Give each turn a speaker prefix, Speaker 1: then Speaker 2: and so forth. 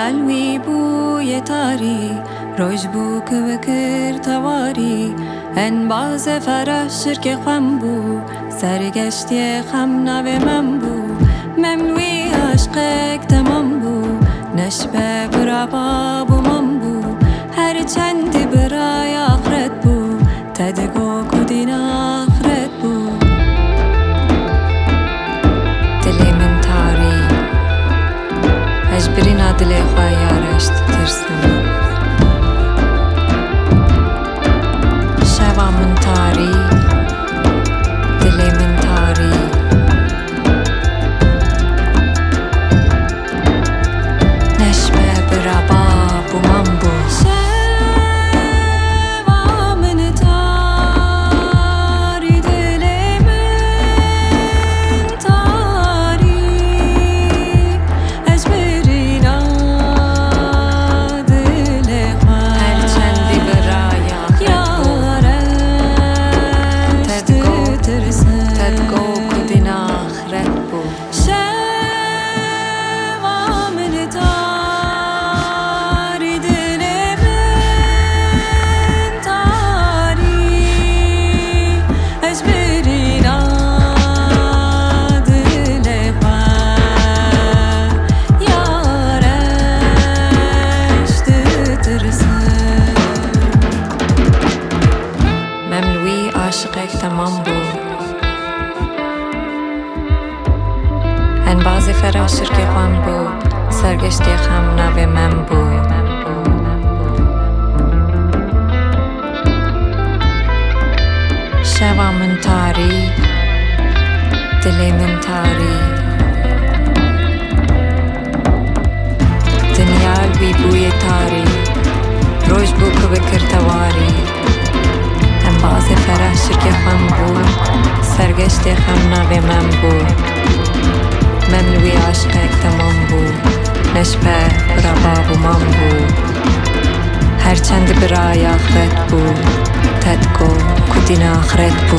Speaker 1: یلوی بوی تاری روش بو که بکر تواری ان باز فرش شرک خم بو سرگشتی خم نو من بو ممنوی عشقک تمام بو نشبه برابا بو من
Speaker 2: بو
Speaker 1: هر چند برابا mecbirî nadilê xwe
Speaker 2: ya reşt تمام بو ان بازی فراشر که خم بو سرگشتی خم نو من بو شوا من تاری دلی من تاری دنیال بی بوی تاری روش بو که بکر تواری باز فرح شرک خم بو سرگشت خم نو من بو مملوی عشقک تمام بو نشبه برا باب و من بو هرچند برای آخرت بو تدگو کدین آخرت بو